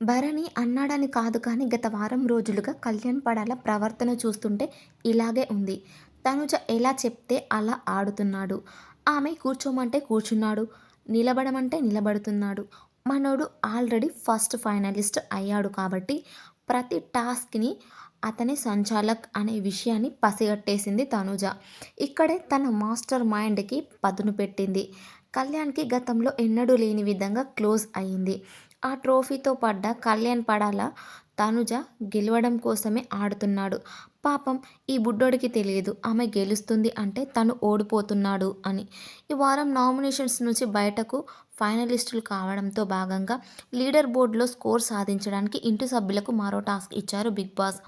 భరణి అన్నాడని కాదు కానీ గత వారం రోజులుగా కళ్యాణ్ పడాల ప్రవర్తన చూస్తుంటే ఇలాగే ఉంది. తనుజ ఎలా చెప్తే అలా ఆడుతున్నాడు. ఆమె కూర్చోమంటే కూర్చున్నాడు. నిలబడమంటే నిలబడుతున్నాడు. మనోడు ఆల్రెడీ ఫస్ట్ ఫైనలిస్ట్ అయ్యాడు కాబట్టి ప్రతి టాస్క్ని అతని సంచాలక్ అనే విషయాన్ని పసిగట్టేసింది తనుజ. ఇక్కడే తన మాస్టర్ మైండ్కి పదును పెట్టింది. కళ్యాణ్కి గతంలో ఎన్నడూ లేని విధంగా క్లోజ్ అయింది ఆ ట్రోఫీతో పడ్డ కళ్యాణ్ పడాల తనుజ గెలవడం కోసమే ఆడుతున్నాడు. పాపం ఈ బుడ్డోడికి తెలియదు. ఆమె గెలుస్తుంది అంటే తను ఓడిపోతున్నాడు అని. ఈ వారం నామినేషన్స్ నుంచి బయటకు ఫైనలిస్టులు కావడంతో భాగంగా లీడర్ బోర్డులో స్కోర్ సాధించడానికి ఇంటి సభ్యులకు మరో టాస్క్ ఇచ్చారు Bigg Boss.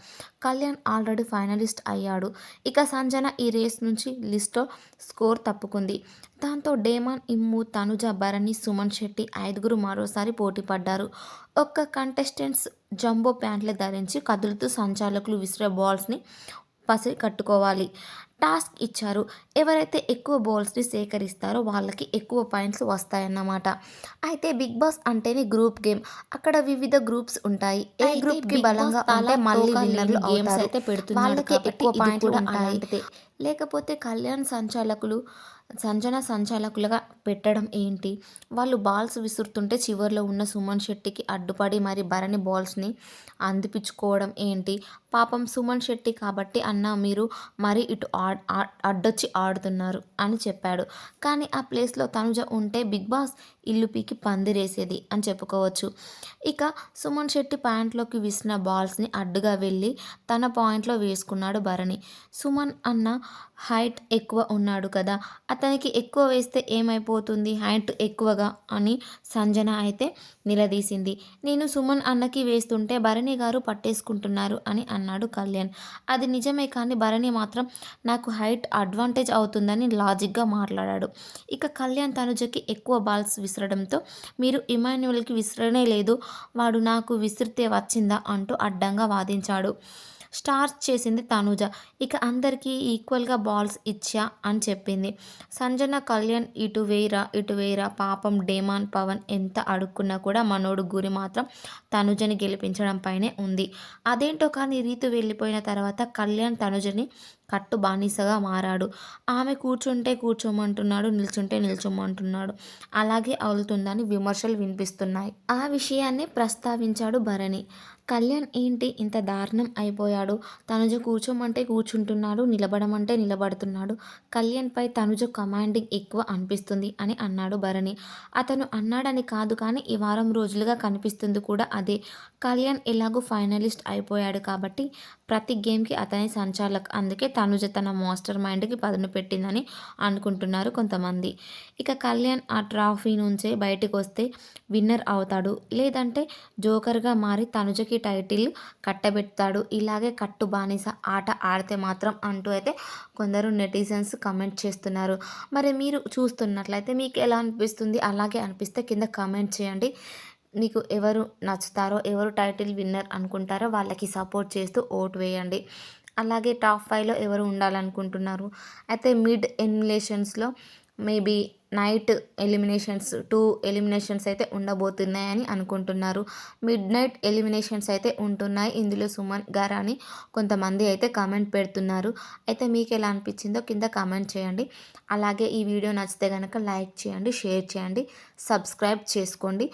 Kalyan already finalist అయ్యాడు. ఇక సంజన ఈ రేస్ నుంచి లిస్ట్లో స్కోర్ తప్పుకుంది. దాంతో డేమాన్ ఇమ్ము తనుజ భరణి సుమన్ శెట్టి ఐదుగురు మరోసారి పోటీ పడ్డారు. ఒక్క కంటెస్టెంట్స్ జంబో ప్యాంట్లు ధరించి కదులుతూ సంచాలకులు విసిరే బాల్స్ని పసి కట్టుకోవాలి. టాస్క్ ఇచ్చారు. ఎవరైతే ఎక్కువ బాల్స్ని సేకరిస్తారో వాళ్ళకి ఎక్కువ పాయింట్స్ వస్తాయన్నమాట. అయితే బిగ్ బాస్ అంటేనే గ్రూప్ గేమ్. అక్కడ వివిధ గ్రూప్స్ ఉంటాయి. ఏ గ్రూప్కి బలంగా ఉంటే మళ్ళీ విన్నర్లు గేమ్స్ అయితే పెడుతున్నారు వాళ్ళకి ఎక్కువ పాయింట్లు ఉంటాయి. లేకపోతే కళ్యాణ్ సంచాలకులు సంజన సంచాలకులుగా పెట్టడం ఏంటి? వాళ్ళు బాల్స్ విసురుతుంటే చివరిలో ఉన్న సుమన్ శెట్టికి అడ్డుపడి మరి భరణి బాల్స్ని అందిపించుకోవడం ఏంటి? పాపం సుమన్ శెట్టి కాబట్టి అన్న మీరు మరి ఇటు అడ్డొచ్చి ఆడుతున్నారు అని చెప్పాడు. కానీ ఆ ప్లేస్లో తనుజ ఉంటే బిగ్ బాస్ ఇల్లు పీకి పందిరేసేది అని చెప్పుకోవచ్చు. ఇక సుమన్ శెట్టి ప్యాంట్లోకి విసిన బాల్స్ని అడ్డుగా వెళ్ళి తన పాయింట్లో వేసుకున్నాడు భరణి. సుమన్ అన్న హైట్ ఎక్కువ ఉన్నాడు కదా అతనికి ఎక్కువ వేస్తే ఏమైపోతుంది? హైట్ ఎక్కువగా అని సంజన అయితే నిలదీసింది. నేను సుమన్ అన్నకి వేస్తుంటే భరణి గారు పట్టేసుకుంటున్నారు అని అన్నాడు కళ్యాణ్. అది నిజమే కానీ భరణి మాత్రం నాకు హైట్ అడ్వాంటేజ్ అవుతుందని లాజిక్గా మాట్లాడాడు. ఇక కళ్యాణ్ తనుజకి ఎక్కువ బాల్స్ విసరడంతో మీరు ఇమాన్యువల్కి విసరనే లేదు. వాడు నాకు విసిరితే వచ్చిందా? అంటూ అడ్డంగా వాదించాడు. స్టార్ట్ చేసింది తనుజ. ఇక అందరికీ ఈక్వల్గా బాల్స్ ఇచ్చా అని చెప్పింది. సంజన కళ్యాణ్ ఇటు వేయరా ఇటు వేయరా. పాపం డేమాన్ పవన్ ఎంత అడుక్కున్నా కూడా మనోడు గురి మాత్రం తనుజని గెలిపించడం పైనే ఉంది. అదేంటో కానీ రీతు వెళ్ళిపోయిన తర్వాత కళ్యాణ్ తనుజని కట్టు బానిసగా మారాడు. ఆమె కూర్చుంటే కూర్చోమంటున్నాడు నిల్చుంటే నిల్చోమంటున్నాడు. అలాగే అవుతుందని విమర్శలు వినిపిస్తున్నాయి. ఆ విషయాన్ని ప్రస్తావించాడు భరణి. కళ్యాణ్ ఏంటి ఇంత దారుణం అయిపోయాడు? తనుజ కూర్చోమంటే కూర్చుంటున్నాడు నిలబడమంటే నిలబడుతున్నాడు. కళ్యాణ్పై తనుజ కమాండింగ్ ఎక్కువ అనిపిస్తుంది అని అన్నాడు భరణి. అతను అన్నాడని కాదు కానీ ఈ వారం రోజులుగా కనిపిస్తుంది కూడా అదే. కళ్యాణ్ ఎలాగో ఫైనలిస్ట్ అయిపోయాడు కాబట్టి ప్రతి గేమ్కి అతని సంచాలక్. అందుకే తనుజ తన మాస్టర్ మైండ్కి పదును పెట్టిందని అనుకుంటున్నారు కొంతమంది. ఇక కళ్యాణ్ ఆ ట్రాఫీ నుంచే బయటకు వస్తే విన్నర్ అవుతాడు. లేదంటే జోకర్గా మారి తనుజకి టైటిల్ కట్టబెడతాడు. ఇలాగే కట్టు బానిస ఆట ఆడితే మాత్రం అంటూ అయితే కొందరు నెటిజన్స్ కమెంట్ చేస్తున్నారు. మరి మీరు చూస్తున్నట్లయితే మీకు ఎలా అనిపిస్తుంది? అలాగే అనిపిస్తే కింద కమెంట్ చేయండి. మీకు ఎవరు నచ్చుతారో ఎవరు టైటిల్ విన్నర్ అనుకుంటారో వాళ్ళకి సపోర్ట్ చేస్తూ ఓటు వేయండి. అలాగే టాప్ ఫైవ్లో ఎవరు ఉండాలనుకుంటున్నారు? అయితే mid ఎలిమినేషన్స్లో maybe night eliminations two eliminations అయితే ఉండబోతున్నాయని అనుకుంటున్నారు. మిడ్ నైట్ ఎలిమినేషన్స్ అయితే ఉంటున్నాయి. ఇందులో సుమన్ గారు అని కొంతమంది అయితే కామెంట్ పెడుతున్నారు. అయితే మీకు ఎలా అనిపించిందో కింద కామెంట్ చేయండి. అలాగే ఈ వీడియో నచ్చితే కనుక లైక్ చేయండి షేర్ చేయండి సబ్స్క్రైబ్ చేసుకోండి.